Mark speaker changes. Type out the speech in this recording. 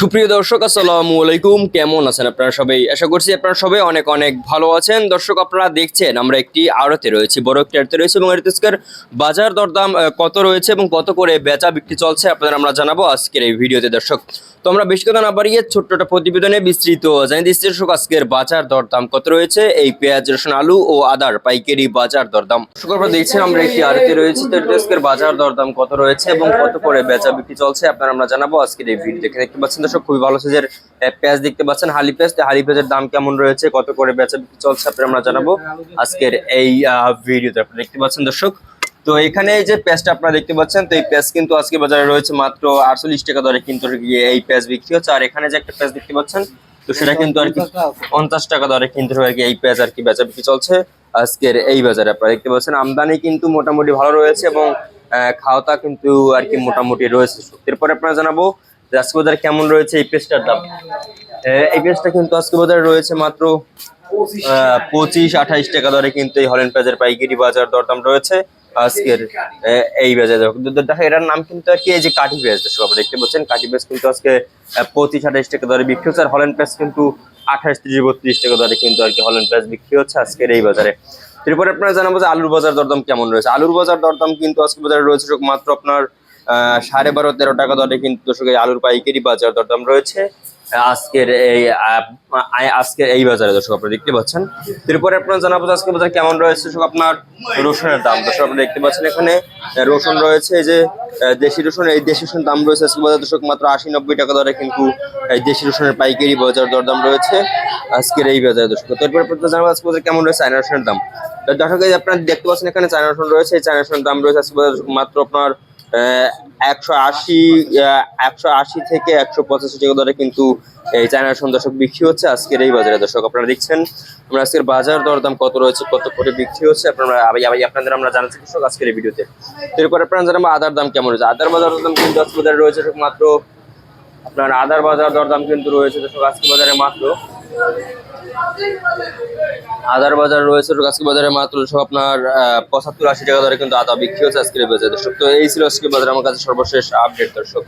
Speaker 1: সুপ্রিয় দর্শক, আসসালামু আলাইকুম। কেমন আছেন আপনারা সবাই? আশা করছি আপনারা সবাই অনেক অনেক ভালো আছেন। দর্শক, আপনারা দেখছেন, আমরা একটি আড়তে রয়েছি, বড় একটি আড়তে রয়েছে এবং এর বাজার দরদাম কত রয়েছে এবং কত করে বেচা বিক্রি চলছে আপনাদের আমরা জানাব আজকের এই ভিডিওতে দর্শক। তো আমরা বেশি কথা না বাড়িয়ে ছোট্ট একটা প্রতিবেদনে বিস্তৃত জানিয়ে দিচ্ছি দর্শক, আজকের বাজার দরদাম কত রয়েছে? এই পেঁয়াজ, রসুন, আলু ও আদার পাইকারি বাজার দরদাম। দর্শক, আপনারা দেখছেন, আমরা একটি আড়তে রয়েছে। তো এর বাজার দরদাম কত রয়েছে এবং কত করে বেচা বিক্রি চলছে আপনারা আমরা জানাব আজকের এই ভিডিও দেখে দেখতে পাচ্ছেন দর্শক, খুবই ভালো সাইজের পেঁয়াজ দেখতে পাচ্ছেন। হালি পেঁয়াজ হালি পেঁয়াজের দাম কেমন রয়েছে, কত করে বেচা বিক্রি চলছে আপনারা আমরা জানাব আজকের এই ভিডিওতে। আপনারা দেখতে পাচ্ছেন দর্শক, তো এখানে যে পেঁয়াজটা আপনারা দেখতে পাচ্ছেন, তো এই পেঁয়াজ কিন্তু আজকে বাজারে রয়েছে মাত্র আটচল্লিশ টাকা দরে কিন্তু এই পেঁয়াজ বিক্রি হচ্ছে। আর এখানে যে একটা পেঁয়াজ দেখতে পাচ্ছেন, তো সেটা কিন্তু আর কি পঞ্চাশ টাকা দরে কিন্তু এই পেঁয়াজ আর কি বেচা বিক্রি চলছে আজকের এই বাজারে। আপনারা দেখতে পাচ্ছেন, আমদানি কিন্তু মোটামুটি ভালো রয়েছে এবং খাওয়াটা কিন্তু আর কি মোটামুটি রয়েছে। এরপরে আপনারা জানাব আজকে কেমন রয়েছে এই পেঁয়াজটার দাম এই পেঁয়াজটা কিন্তু আজকে বাজারে রয়েছে মাত্র পঁচিশ, আঠাইশ টাকা দরে কিন্তু এই হলেন পেঁয়াজের পাইকারি বাজার দরদাম রয়েছে আজকের এই বাজারে দেখো এটার নাম কিন্তু আর কি, এই যে কাঠি পেঁয়াজ, দর্শক দেখতে পাচ্ছেন, কাঠি পেঁয়াজ কিন্তু আজকে পঁচিশ, আঠাইশ টাকা দরে বিক্রি হচ্ছে, আর হলেন পেঁয়াজ কিন্তু আঠাশ ত্রিশ, বত্রিশ টাকা দরে কিন্তু আর কি হলেন পেঁয়াজ বিক্রি হচ্ছে আজকের এই বাজারে। এরপরে আপনারা জানাব যে আলুর বাজার দরদাম কেমন রয়েছে। আলুর বাজার দরদাম কিন্তু আজকে বাজারে রয়েছে মাত্র আপনার সাড়ে বারো, তেরো টাকা দরে কিন্তু দর্শক আলুর পাইকারি বাজার দরদাম রয়েছে। আজকের এই আজকের এই বাজারে দর্শক আপনারা দেখতে পাচ্ছেন। এরপরে আপনারা জানাব যে আজকে বাজার কেমন রয়েছে দর্শক, আপনার রসুনের দাম। দর্শক, আপনারা দেখতে পাচ্ছেন এখানে রসুন রয়েছে, এই যে দেশি রসুন, এই দেশি রসুন দাম রয়েছে আজকে বাজার দর্শক, মাত্র আশি নব্বই টাকা দরে কিন্তু, এই দেশি রসুনের পাইকারি বাজার দরদাম রয়েছে আজকের এই বাজারে দর্শক। এরপরে আপনারা জানাব আজকে বাজার কেমন রয়েছে চায়না রসুনের দাম। দর্শক আপনারা দেখতে পাচ্ছেন এখানে চায়না রসুন রয়েছে, এই চায়না রসুনের দাম রয়েছে আজকে বাজার মাত্র আপনার একশো আশি একশো আশি থেকে একশো পঁচাশি টাকা দরে কিন্তু এই চায়না রসুন বিক্রি হচ্ছে। আজকের এই বাজারে দর্শক আপনারা দেখছেন, আমরা আজকের বাজার দরদাম কত রয়েছে, কত করে বিক্রি হচ্ছে, আপনারা আপনাদের আমরা জানাচ্ছি দর্শক আজকের এই ভিডিওতে। এরপর আপনারা জানাব আদার দাম কেমন রয়েছে। আদার বাজার দরদাম কিন্তু আজকে বাজারে রয়েছে মাত্র, আপনার আদার বাজার দরদাম কিন্তু রয়েছে দর্শক আজকে বাজারে মাত্র আদার বাজার রয়েছে আজকে বাজারে মাত্র সব আপনার পঁচাত্তর আশি টাকা ধরে কিন্তু আদা বিক্রি হচ্ছে আজকের বাজারে, দর্শক। তো এই ছিল আজকে বাজারে, আমার কাছে সর্বশেষ আপডেট, দর্শক।